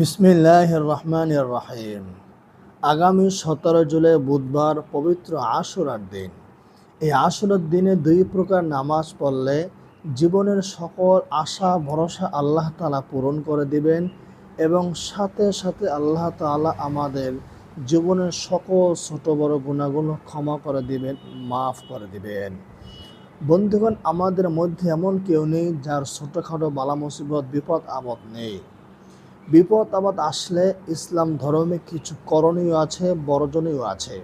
বিসমিল্লাহ রহমান রাহিম আগামী সতেরো জুলাই বুধবার পবিত্র আশুরার দিন। এই আশুরার দিনে দুই প্রকার নামাজ পড়লে জীবনের সকল আশা, ভরসা আল্লাহ তালা পূরণ করে দিবেন এবং সাথে সাথে আল্লাহ তালা আমাদের জীবনের সকল ছোট বড় গুণাগুলো ক্ষমা করে দিবেন, মাফ করে দিবেন। বন্ধুগণ, আমাদের মধ্যে এমন কেউ নেই যার ছোটোখাটো বালা মুসিবত, বিপদ, আপদ নেই। বিপদ আপদ আসলে ইসলাম ধর্মে কিছু করণীয় আছে, বর্জনীয় আছে।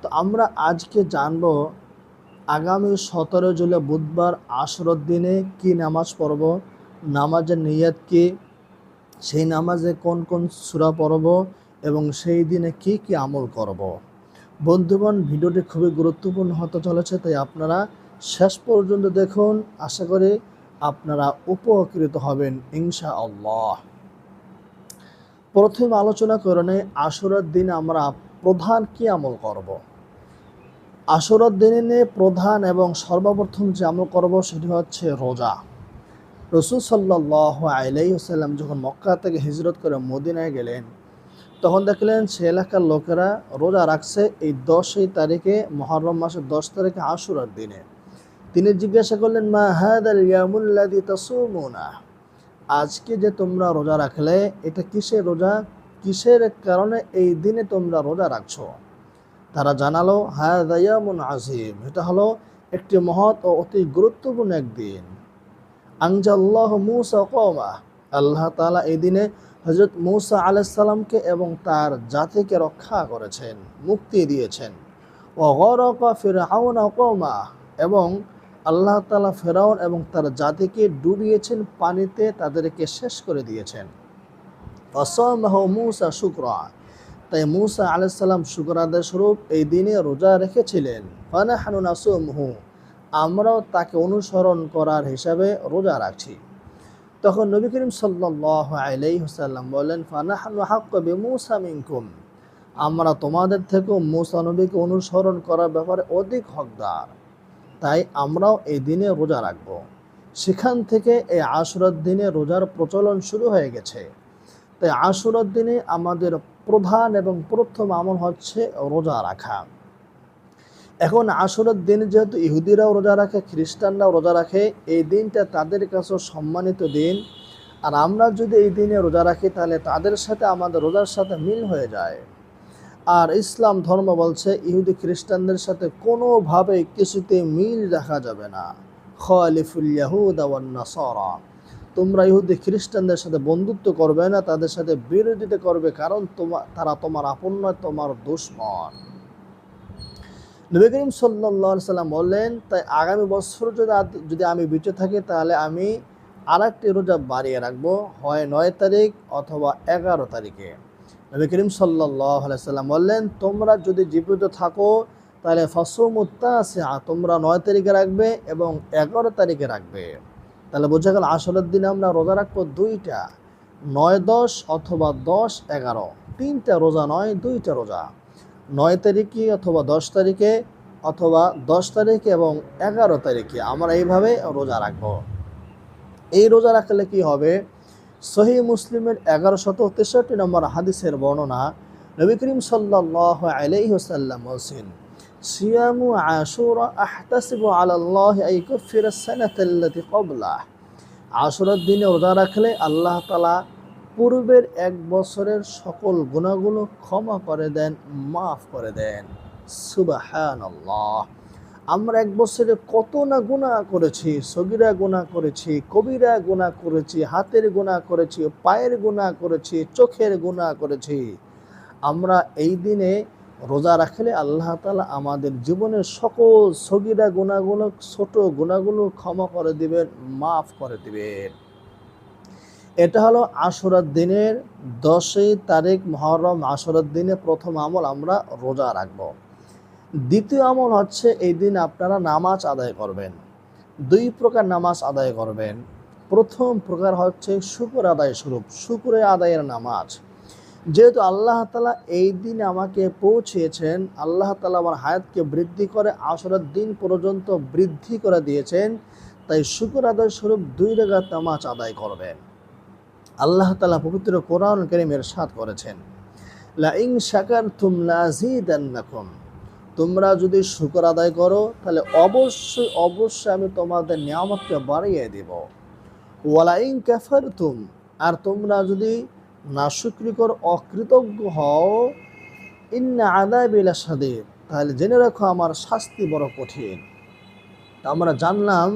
তো আমরা আজকে জানব আগামী সতেরো জুলাই বুধবার আসরত দিনে কি নামাজ পড়ব, নামাজের নিয়ত কি, সেই নামাজে কোন কোন সূরা পড়ব এবং সেই দিনে কি কি আমল করব। বন্ধুগণ, ভিডিওটি খুবই গুরুত্বপূর্ণ হতে চলেছে, তাই আপনারা শেষ পর্যন্ত দেখুন। আশা করি আপনারা উপকৃত হবেন ইনশা আল্লাহ প্রথম আলোচনা করে নেই আশুরার দিনে আমরা প্রধান কি আমল করব। আশুরার দিনে প্রধান এবং সর্বপ্রথম যে আমল করব সেটি হচ্ছে রোজা। রসুল সাল্লাহ আলাইসাল্লাম যখন মক্কা থেকে হিজরত করে মদিনায় গেলেন, তখন দেখলেন সে এলাকার লোকেরা রোজা রাখছে এই দশই তারিখে, মহরম মাসের দশ তারিখে আশুরার দিনে। তিনি জিজ্ঞাসা করলেন, মা হাদ আল ইয়ামুল্লাদি তাসুমুনা? আজকে যে তোমরা রোজা রাখলে, এটা কিসের রোজা? কিসের কারণে এই দিনে তোমরা রোজা রাখছো? তারা জানালো হ্যাঁ দয়ামুন আজিম এটা হলো একটি মহৎ ও অতি গুরুত্বপূর্ণ একদিন। আংজাল্লাহ মুসা কমা আল্লাহ তালা এই দিনে হজরত মুসা আলাইসাল্লামকে এবং তার জাতিকে রক্ষা করেছেন, মুক্তি দিয়েছেন। ও গরকা ফিরাউন কমা এবং আল্লাহ তালা ফেরাউন এবং তার জাতিকে ডুবিয়েছেন পানিতে, তাদেরকে শেষ করে দিয়েছেন। অসমাহ মুসা শুক্রা। তাই মুসা আলাইসাল্লাম শুক্র আদায় স্বরূপ এই দিনে রোজা রেখেছিলেন। আমরাও তাকে অনুসরণ করার হিসাবে রোজা রাখছি। তখন নবী করিম সাল্লাহ হুসাল্লাম বললেন ফানাহানু হাক্ক বে মুসা মিনকুম? আমরা তোমাদের থেকেও মুসা নবীকে অনুসরণ করার ব্যাপারে অধিক হকদার। তাই আমরাও এই দিনে রোজা রাখব। সেখান থেকে এই আশুরার দিনে রোজার প্রচলন শুরু হয়ে গেছে। তাই আশুরার দিনে আমাদের প্রধান এবং প্রথম আমল হচ্ছে রোজা রাখা। এখন আশুরার দিন যেহেতু ইহুদিরাও রোজা রাখে, খ্রিস্টানরাও রোজা রাখে, এই দিনটা তাদের কাছে সম্মানিত দিন। আর আমরা যদি এই দিনে রোজা রাখি, তাহলে তাদের সাথে আমাদের রোজার সাথে মিল হয়ে যায়। আর ইসলাম ধর্ম বলছে, ইহুদি খ্রিস্টানদের সাথে কোনোভাবে কিছুতে মিল রাখা যাবে না। খালিফুল ইয়াহুদ নাসারা। তোমরা ইহুদি খ্রিস্টানদের সাথে বন্ধুত্ব করবে না, তাদের সাথে বিরোধিতা করবে, কারণ তোমার তারা তোমার আপন নয়, তোমার দুশ্মন। নবী করিম সাল্লা সাল্লাম বললেন, তাই আগামী বছর যদি যদি আমি বেঁচে থাকি, তাহলে আমি আর একটি রোজা বাড়িয়ে রাখব। হয় নয় তারিখ অথবা এগারো তারিখে। নবী করিম সাল্লাম বললেন, তোমরা যদি জীবিত থাকো, তাহলে ফসমুত্তা আছে তোমরা নয় তারিখে রাখবে এবং এগারো তারিখে রাখবে। তাহলে বোঝা গেল আসলের দিনে আমরা রোজা রাখব দুইটা, নয় দশ অথবা দশ এগারো। তিনটা রোজা নয়, দুইটা রোজা। নয় তারিখে অথবা দশ তারিখে অথবা দশ তারিখে এবং এগারো তারিখে আমরা এইভাবে রোজা রাখব। এই রোজা রাখলে কি হবে? সহি মুসলিমের এগারো শত তেষট্টি নম্বর হাদিসের বর্ণনা নবী করিম সাল্লাহ আলাইসাল্লাম বলছেন, সিয়ামু আশুরা আহতাসিবু কুফির সানাতাল্লাতি ক্বাবলাহ। আশুরার দিনে রোজা রাখলে আল্লাহ তালা পূর্বের এক বছরের সকল গুণাগুলো ক্ষমা করে দেন, মাফ করে দেন। সুবাহানাল্লাহ। আমরা এক বছরে কত না গুণা করেছি, সগিরা গুণা করেছি, কবিরা গুণা করেছি, হাতের গুণা করেছি, পায়ের গুণা করেছি, চোখের গুণা করেছি। আমরা এই দিনে রোজা রাখলে আল্লাহ তালা আমাদের জীবনের সকল সগিরা গুণাগুলো ছোট গুণাগুলো ক্ষমা করে দিবেন, মাফ করে দিবেন। এটা হলো আশুরার দিনের দশই তারিখ মহরম, আশুরার দিনে প্রথম আমল আমরা রোজা রাখব। দ্বিতীয় আমল হচ্ছে এই দিন আপনারা নামাজ আদায় করবেন। দুই প্রকার নামাজ আদায় করবেন। প্রথম প্রকার হচ্ছে শুকুর আদায় স্বরূপ, শুকুরে আদায়ের নামাজ। যেহেতু আল্লাহ তালা এই দিন আমাকে পৌঁছিয়েছেন আল্লাহ তালা আমার হায়াতকে বৃদ্ধি করে আসরের দিন পর্যন্ত বৃদ্ধি করে দিয়েছেন, তাই শুকুর আদায় স্বরূপ দুই রেগা নামাজ আদায় করবেন। আল্লাহ তালা পবিত্র কোরআন করিম এরশাদ করেছেন লা ইং শাকার তুম লাজিদান্নাকুম। তোমরা যদি শুকর আদায় করো, তাহলে অবশ্যই অবশ্যই আমি তোমাদের নিয়ামতকে বাড়িয়ে দেব। ওয়ালা ইং ক্যাফার তুম আর তোমরা যদি নাশুক্রিকর অকৃতজ্ঞ হও, ইন্না আদায় বিলা সাদিদ তাহলে জেনে রাখো আমার শাস্তি বড় কঠিন। আমরা জানলাম,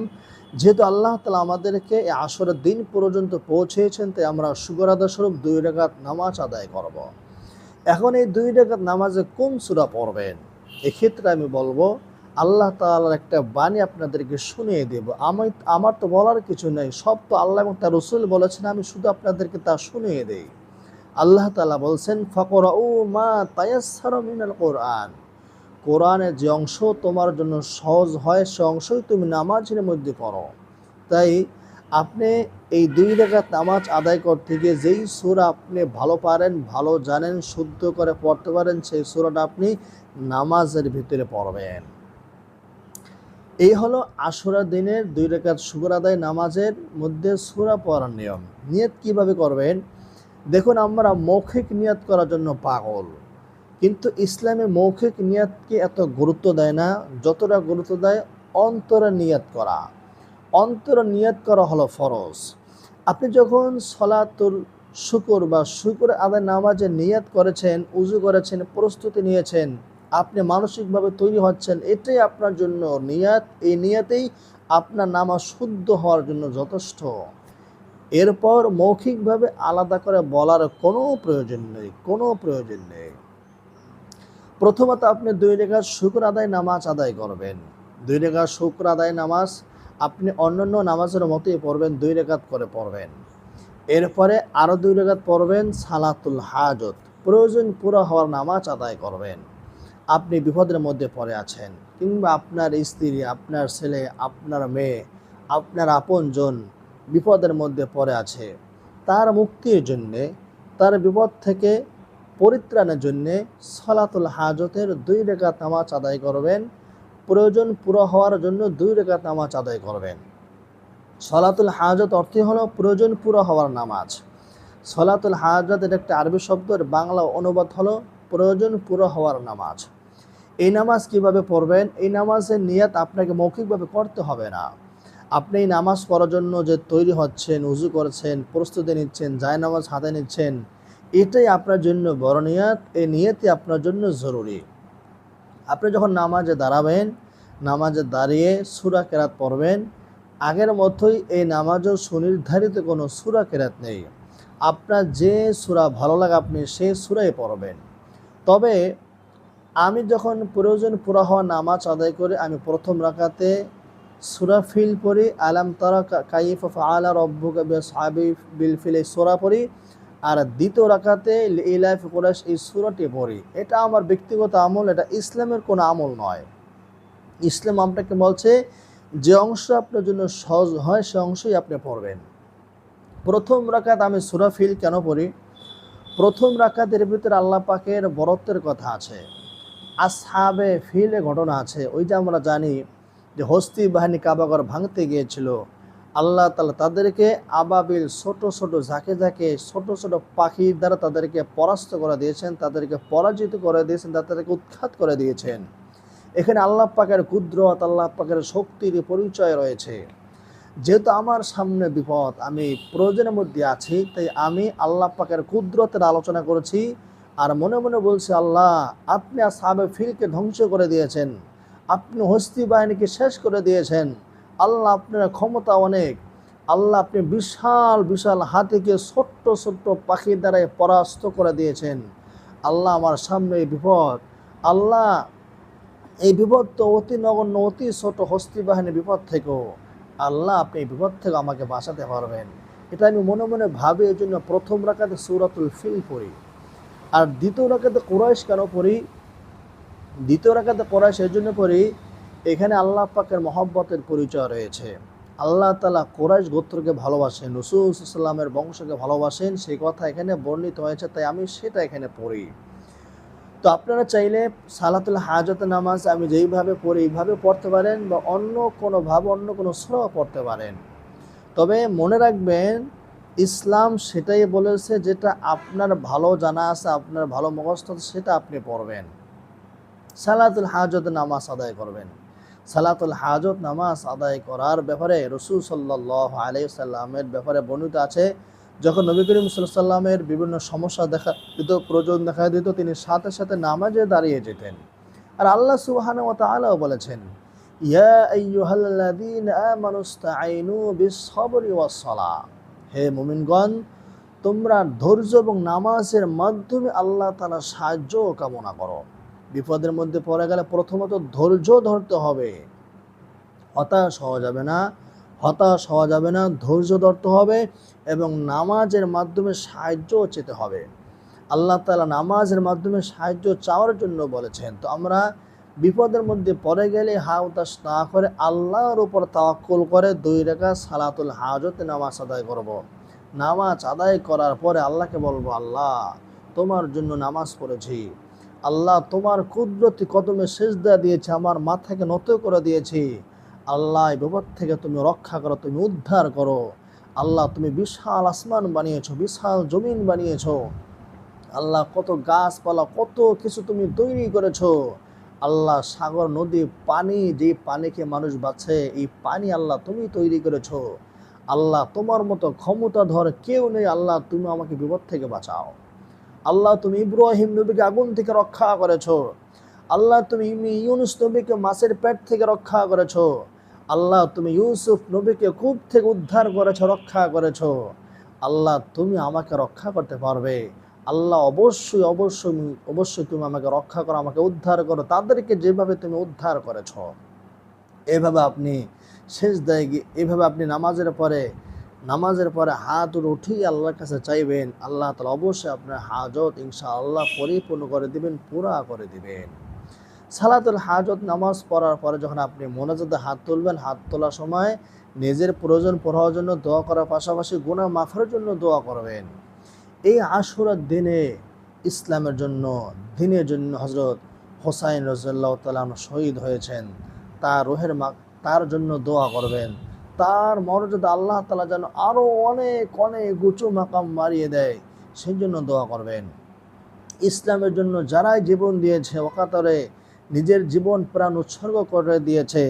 যেহেতু আল্লাহ তালা আমাদেরকে এই আসরের দিন পর্যন্ত পৌঁছেছেন, তাই আমরা শুকর আদায় স্বরূপ দুই রেখাত নামাজ আদায় করব। এখন এই দুই রেখাত নামাজে কোন সুরা পড়বেন? এক্ষেত্রে আমি বলব, আল্লাহ তালার একটা বাণী আপনাদেরকে শুনিয়ে দেব। আমি, আমার তো বলার কিছু নেই, সব তো আল্লাহ এবং তার রসুল বলেছেন, আমি শুধু আপনাদেরকে তা শুনিয়ে দেই। আল্লাহ তালা বলছেন ফকর ও মা তায়াসার মিনাল কোরআন। কোরআনের যে অংশ তোমার জন্য সহজ হয়, সে অংশই তুমি নামাজের মধ্যে পড়ো। তাই আপনি এই দুই রেখাত নামাজ আদায় করতে গিয়ে যেই সুরা আপনি ভালো পারেন, ভালো জানেন, শুদ্ধ করে পড়তে পারেন, সেই সুরাটা আপনি নামাজের ভিতরে পড়বেন। এই হলো আশুরা দিনের দুই রেখাত শুকর আদায় নামাজের মধ্যে সুরা পড়ার নিয়ম। নিয়ত কীভাবে করবেন? দেখুন, আমরা মৌখিক নিয়ত করার জন্য পাগল। কিন্তু ইসলামে মৌখিক নিয়াতকে এত গুরুত্ব দেয় না, যতটা গুরুত্ব দেয় অন্তরে নিয়াত করা। অন্তরে নিয়াত করা হলো ফরজ। আপনি যখন সলাতুল শুকুর বা শুকুর আদায় নামাজে নিয়াত করেছেন, উজু করেছেন, প্রস্তুতি নিয়েছেন, আপনি মানসিকভাবে তৈরি হচ্ছেন, এটাই আপনার জন্য নিয়াত। এই নিয়াতেই আপনার নামাজ শুদ্ধ হওয়ার জন্য যথেষ্ট। এরপর মৌখিকভাবে আলাদা করে বলার কোনো প্রয়োজন নেই, কোনো প্রয়োজন নেই। প্রথমত আপনি দুই রেখা শুক্র আদায় নামাজ আদায় করবেন। দুই রেখা শুক্র আদায় নামাজ আপনি অন্যান্য নামাজের মতোই পড়বেন, দুই রেখাত করে পড়বেন। এরপরে আরও দুই রেখাত পড়বেন, সালাতুল হাজত। প্রয়োজন পুরো হওয়ার নামাজ আদায় করবেন। আপনি বিপদের মধ্যে পড়ে আছেন, কিংবা আপনার স্ত্রী, আপনার ছেলে, আপনার মেয়ে, আপনার আপনজন বিপদের মধ্যে পড়ে আছে, তার মুক্তির জন্যে, তার বিপদ থেকে পরিত্রাণের জন্যে সলাতুল হাজতের দুই রেখা নামাজ আদায় করবেন। প্রয়োজন পুরো হওয়ার জন্য দুই রেখা নামাজ আদায় করবেন। সলাতুল হাজত অর্থই হলো প্রয়োজন পুরো হওয়ার নামাজ। সলাতুল হাজত এটা একটা আরবি শব্দের বাংলা অনুবাদ হলো প্রয়োজন পুরো হওয়ার নামাজ। এই নামাজ কীভাবে পড়বেন? এই নামাজের নিয়াত আপনাকে মৌখিকভাবে করতে হবে না। আপনি এই নামাজ পড়ার জন্য যে তৈরি হচ্ছেন, উজু করছেন, প্রস্তুতি নিচ্ছেন জায় নামাজ হাতে নিচ্ছেন, এটাই আপনার জন্য বড় নিয়াত। এই নিয়তই আপনার জন্য জরুরি। আপনি যখন নামাজে দাঁড়াবেন, নামাজে দাঁড়িয়ে সুরা কেরাত পড়বেন, আগের মতোই এই নামাজও সুনির্ধারিত কোনো সুরা কেরাত নেই। আপনার যে সুরা ভালো লাগে আপনি সেই সুরাই পড়বেন। তবে আমি যখন প্রয়োজন পুরা হওয়া নামাজ আদায় করে, আমি প্রথম রাখাতে সুরা ফিল পড়ি, আলাম তারা কাইফ আলা রব্বুকা সাবি বিল ফিল সুরা পড়ি। আর দ্বিতীয় রাখাতে ইলাইফ কোরাইশ এই সুরাটি পড়ি। এটা আমার ব্যক্তিগত আমল, এটা ইসলামের কোনো আমল নয়। ইসলাম আপনাকে বলছে, যে অংশ আপনার জন্য সহজ হয়, সে অংশই আপনি পড়বেন। প্রথম রাকাত আমি সুরা ফিল কেন পড়ি? প্রথম রাকাতের ভিতরে আল্লাহ পাকের বরত্বের কথা আছে। আসহাবে ফিলে ঘটনা আছে। ওইটা আমরা জানি যে হস্তি বাহিনী কাবাগর ভাঙতে গিয়েছিল। আল্লাহ তালা তাদেরকে আবাবিল ছোট ছোট ঝাঁকে ঝাঁকে ছোট ছোট পাখির দ্বারা তাদেরকে পরাস্ত করে দিয়েছেন, তাদেরকে পরাজিত করে দিয়েছেন তাদেরকে উৎখাত করে দিয়েছেন। এখানে আল্লাহ পাকের কুদ্রত, আল্লাহ পাকের শক্তির পরিচয় রয়েছে। যেহেতু আমার সামনে বিপদ, আমি প্রয়োজনের মধ্যে আছি, তাই আমি আল্লাহ পাকের কুদ্রতের আলোচনা করেছি আর মনে মনে বলছি, আল্লাহ, আপনি আর সাবে ফিলকে ধ্বংস করে দিয়েছেন। আপনি হস্তি বাহিনীকে শেষ করে দিয়েছেন। আল্লাহ আপনার ক্ষমতা অনেক। আল্লাহ আপনি বিশাল বিশাল হাতিকে ছোট্ট ছোট্ট পাখির দ্বারাই পরাস্ত করে দিয়েছেন। আল্লাহ আমার সামনে এই বিপদ। আল্লাহ এই বিপদ তো অতি নগণ্য, অতি ছোট হস্তি বাহিনীর বিপদ থেকেও। আল্লাহ আপনি এই বিপদ থেকে আমাকে বাঁচাতে পারবেন। এটা আমি মনে মনে ভাবি, এই জন্য প্রথম রাখাতে সুরাতুল ফিল পড়ি। আর দ্বিতীয় রাখাতে কোরাইশ কেন পড়ি? দ্বিতীয় রাখাতে কোরাইশ এই জন্য পড়ি এখানে আল্লাহ পাকের মহব্বতের পরিচয় রয়েছে। আল্লাহ তালা কোরাইশ গোত্রকে ভালোবাসেন রসুলামের বংশকে ভালোবাসেন, সেই কথা এখানে বর্ণিত হয়েছে, তাই আমি সেটা এখানে পড়ি। তো আপনারা চাইলে সালাতুল হাজত নামাজ আমি যেইভাবে পড়ি, এইভাবে পড়তে পারেন বা অন্য কোনো ভাব, অন্য কোনো সুরাও পড়তে পারেন। তবে মনে রাখবেন, ইসলাম সেটাই বলেছে যেটা আপনার ভালো জানা আছে, আপনার ভালো মুখস্থ সেটা আপনি পড়বেন। সালাতুল হাজত নামাজ আদায় করবেন। সালাতুল হাজত নামাজ আদায় করার ব্যাপারে রসুল সাল্লাহ আলাইসাল্লামের ব্যাপারে বর্ণিত আছে। যখন নবী করিম সাল্লামের বিভিন্ন সমস্যা দেখা দিত, প্রয়োজন দেখা দিত, তিনি সাথে সাথে নামাজে দাঁড়িয়ে যেতেন। আর আল্লাহ সুবহানাহু ওয়া তাআলাও বলেছেন হে মুমিনগণ, তোমরা ধৈর্য এবং নামাজের মাধ্যমে আল্লাহ তাআলা সাহায্য কামনা করো। বিপদের মধ্যে পড়ে গেলে প্রথমত ধৈর্য ধরতে হবে। হতাশ হওয়া যাবে না। হতাশ হওয়া যাবে না, ধৈর্য ধরতে হবে এবং নামাজের মাধ্যমে সাহায্য চেতে হবে। আল্লাহ তালা নামাজের মাধ্যমে সাহায্য চাওয়ার জন্য বলেছেন, তো আমরা বিপদের মধ্যে পড়ে গেলে হা উতাস না করে আল্লাহর উপর তাওয়াক্কুল করে দুই রেখা সালাতুল হাজতে নামাজ আদায় করব। নামাজ আদায় করার পরে আল্লাহকে বলব, আল্লাহ, তোমার জন্য নামাজ পড়েছি। আল্লাহ তোমার কুদরতি কদমে সেজদা দিয়েছে, আমার মাথাকে নত করে দিয়েছি। আল্লাহ বিপদ থেকে তুমি রক্ষা করো, তুমি উদ্ধার করো। আল্লাহ তুমি বিশাল আসমান বানিয়েছো, বিশাল জমিন বানিয়েছো। আল্লাহ কত গাছপালা, কত কিছু তুমি তৈরি করেছ। আল্লাহ সাগর, নদী, পানি, যে পানিকে মানুষ বাঁচে এই পানি আল্লাহ তুমি তৈরি করেছ। আল্লাহ তোমার মতো ক্ষমতাধর কেউ নেই, আল্লাহ তুমি আমাকে বিপদ থেকে বাঁচাও। আল্লাহ তুমি ইব্রাহিম নবীকে আগুন থেকে রক্ষা করেছ। আল্লাহ তুমি ইউনুস নবীকে মাছের পেট থেকে রক্ষা করেছ। আল্লাহ তুমি ইউসুফ নবীকে কূপ থেকে উদ্ধার করেছ, রক্ষা করেছ। আল্লাহ তুমি আমাকে রক্ষা করতে পারবে। আল্লাহ অবশ্যই অবশ্যই অবশ্যই তুমি আমাকে রক্ষা করো, আমাকে উদ্ধার করো। তাদেরকে যেভাবে তুমি উদ্ধার করেছ। এভাবে আপনি শেষ দেয় এভাবে আপনি নামাজের পরে নামাজের পরে হাত উঠিয়ে আল্লাহর কাছে চাইবেন, আল্লাহ তালা অবশ্যই আপনার হাজত ইনশা আল্লাহ পরিপূর্ণ করে দিবেন, পুরা করে দিবেন। সালাতুল হাজত নামাজ পড়ার পরে যখন আপনি মোনাজাতে হাত তুলবেন, হাত তোলার সময় নিজের প্রয়োজন পড়ার জন্য দোয়া করার পাশাপাশি গুণা মাফার জন্য দোয়া করবেন। এই আশুরার দিনে ইসলামের জন্য, দিনের জন্য হজরত হোসাইন রজাল্লাহ তালাম শহীদ হয়েছেন। তার রোহের মা, তার জন্য দোয়া করবেন। তার মর্যাদা আল্লাহ তালা যেন আরও অনেক অনেক উঁচু মাকাম মারিয়ে দেয় সেই জন্য দোয়া করবেন। ইসলামের জন্য যারাই জীবন দিয়েছে অকাতরে নিজের জীবন প্রাণ উৎসর্গ করে দিয়েছে,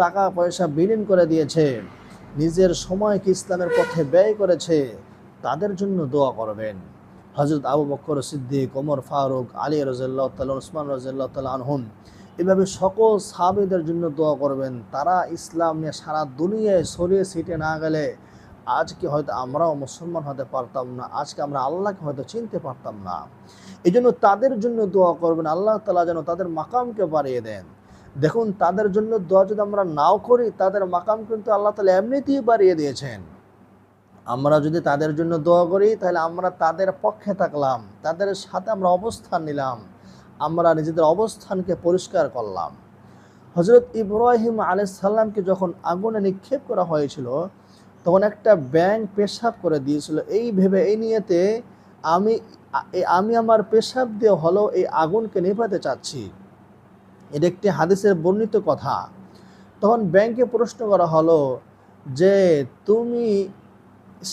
টাকা পয়সা বিলীন করে দিয়েছে, নিজের সময়কে ইসলামের পথে ব্যয় করেছে, তাদের জন্য দোয়া করবেন। হজরত আবু বক্কর সিদ্দিক, ওমর ফারুক, আলী রাজিল্লাহ তাল উসমান রাজিল্লাহ তাল আনহুম এভাবে সকল সাহাবিদের জন্য দোয়া করবেন। তারা ইসলাম নিয়ে সারা দুনিয়ায় সরিয়ে সিটে না গেলে আজকে হয়তো আমরাও মুসলমান হতে পারতাম না, আজকে আমরা আল্লাহকে হয়তো চিনতে পারতাম না। এই জন্য তাদের জন্য দোয়া করবেন, আল্লাহ তালা যেন তাদের মাকামকে বাড়িয়ে দেন। দেখুন, তাদের জন্য দোয়া যদি আমরা নাও করি, তাদের মাকাম কিন্তু আল্লাহ তালা এমনিতেই বাড়িয়ে দিয়েছেন। আমরা যদি তাদের জন্য দোয়া করি, তাহলে আমরা তাদের পক্ষে থাকলাম, তাদের সাথে আমরা অবস্থান নিলাম। আমরা নিজেদের অবস্থানকে পরিষ্কার করলাম। হজরত ইব্রাহিম আলাইসাল্লামকে যখন আগুনে নিক্ষেপ করা হয়েছিল, তখন একটা ব্যাং পেশাব করে দিয়েছিল, এই ভেবে, এই নিয়েতে আমি আমি আমার পেশাব দিয়ে হলেও এই আগুনকে নেভাতে চাচ্ছি। এটা একটি হাদিসের বর্ণিত কথা। তখন ব্যাংকে প্রশ্ন করা হলো যে, তুমি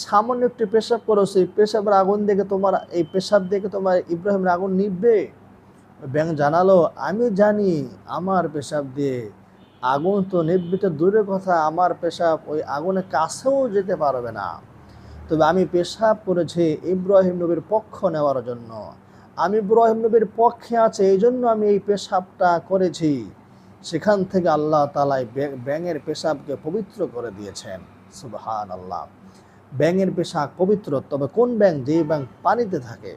সামান্য একটি পেশাব করো, সেই পেশাবের আগুন দেখে তোমার, এই পেশাব দেখে তোমার ইব্রাহিমের আগুন নিববে ব্যাং জানালো, আমি জানি আমার পেশাব দিয়ে আগুন তো নিববে তো দূরের কথা, আমার পেশাব ওই আগুনের কাছেও যেতে পারবে না। তবে আমি পেশাব করেছি ইব্রাহিম নবীর পক্ষ নেওয়ার জন্য। আমি ইব্রাহিম নবীর পক্ষে আছে, এই জন্য আমি এই পেশাবটা করেছি। সেখান থেকে আল্লাহ তালাই ব্যাঙের পেশাবকে পবিত্র করে দিয়েছেন। সুবহান আল্লাহ ব্যাঙের পেশাক পবিত্র, তবে কোন ব্যাং? যে ব্যাং পানিতে থাকে।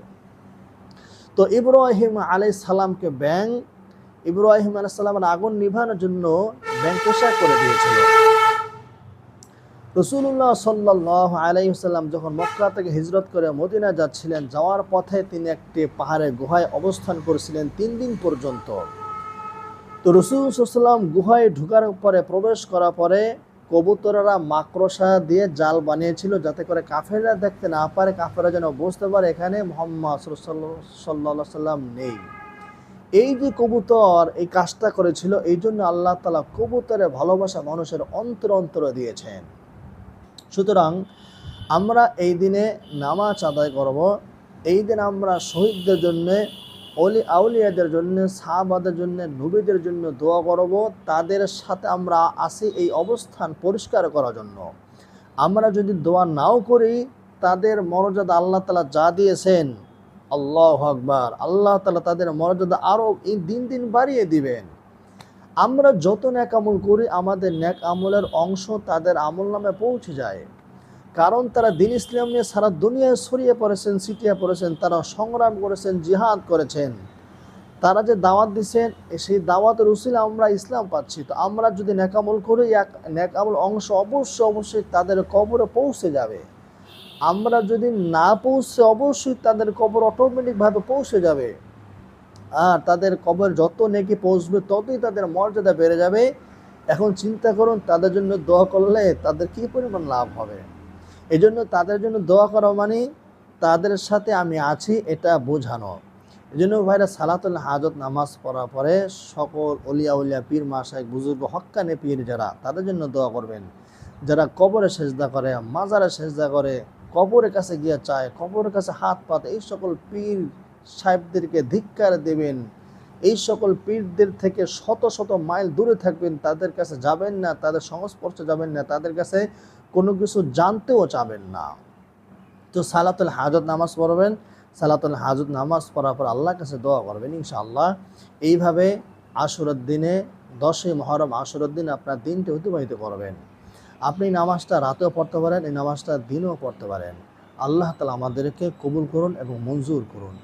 তো ইব্রাহিম আলাই সালামকে ব্যাং ইব্রাহিম আলাই সালামের আগুন নিভানোর জন্য ব্যাং পেশাক করে দিয়েছিল। রসুল্লাহ সাল্লাহ আলাইসাল্লাম যখন মক্কা থেকে হিজরত করে মদিনা যাচ্ছিলেন, যাওয়ার পথে তিনি একটি পাহাড়ে গুহায় অবস্থান করেছিলেন তিন দিন পর্যন্ত। তো রসুল সাল্লাম গুহায় ঢুকার পরে, প্রবেশ করার পরে কবুতরেরা মাকড়সা দিয়ে জাল বানিয়েছিল যাতে করে কাফেররা দেখতে না পারে কাফেরা যেন বুঝতে পারে এখানে মোহাম্মদ সাল্লা সাল্লাম নেই। এই যে কবুতর এই কাজটা করেছিল, এই জন্য আল্লাহ তালা কবুতরের ভালোবাসা মানুষের অন্তর অন্তরে দিয়েছেন। সুতরাং আমরা এই দিনে নামাজ আদায় করব, এই দিন আমরা শহীদদের জন্য অলি, আউলিয়াদের জন্য, সাহাবাদের জন্য, নবীদের জন্য দোয়া করব। তাদের সাথে আমরা আসি এই অবস্থান পরিষ্কার করার জন্য। আমরা যদি দোয়া নাও করি, তাদের মর্যাদা আল্লাহ তালা যা দিয়েছেন, আল্লাহ আকবার, আল্লাহ তালা তাদের মর্যাদা আরও দিন দিন বাড়িয়ে দিবেন। আমরা যত ন্যাক আমল করি, আমাদের ন্যাক আমলের অংশ তাদের আমল নামে পৌঁছে যায়। কারণ তারা দিন ইসলাম নিয়ে সারা দুনিয়ায় ছড়িয়ে পড়েছেন, ছিটিয়ে পড়েছেন, তারা সংগ্রাম করেছেন, জিহাদ করেছেন। তারা যে দাওয়াত দিচ্ছেন সেই দাওয়াতের উসিলে আমরা ইসলাম পাচ্ছি। তো আমরা যদি ন্যাকামল করি, এক ন্যাকামল অংশ অবশ্যই অবশ্যই তাদের কবরে পৌঁছে যাবে। আমরা যদি না পৌঁছে, অবশ্যই তাদের কবর অটোমেটিকভাবে পৌঁছে যাবে। আর তাদের কবর যত নেকি পৌঁছবে, ততই তাদের মর্যাদা বেড়ে যাবে। এখন চিন্তা করুন, তাদের জন্য দোয়া করলে তাদের কী পরিমাণ লাভ হবে? এই জন্য তাদের জন্য দোয়া করা মানে তাদের সাথে আমি আছি, এটা বোঝানো। এই জন্য ভাইরা সালাতুল হাজত নামাজ পড়ার পরে সকল অলিয়া উলিয়া পীর মাসাই বুজুর্গ, হক্কানে পীর যারা, তাদের জন্য দোয়া করবেন। যারা কবরে সেজদা করে, মাজারে সেজদা করে, কবরের কাছে গিয়ে চায়, কবরের কাছে হাত পাতে, এই সকল পীর সাহেবদেরকে ধিক্কার দেবেন। এই সকল পীরদের থেকে শত শত মাইল দূরে থাকবেন, তাদের কাছে যাবেন না, তাদের সংস্পর্শে যাবেন না, তাদের কাছে কোনো কিছু জানতেও চাবেন না। তো সালাতুল হাজত নামাজ পড়বেন, সালাতুল হাজত নামাজ পড়ার পর আল্লাহর কাছে দোয়া করবেন, ইনশাআল্লাহ। এইভাবে আশুরের দিনে, দশই মহরম আশুরের দিন আপনার দিনটি অতিবাহিত করবেন। আপনি নামাজটা রাতেও পড়তে পারেন, এই নামাজটা দিনেও পড়তে পারেন। আল্লাহ তালা আমাদেরকে কবুল করুন এবং মঞ্জুর করুন।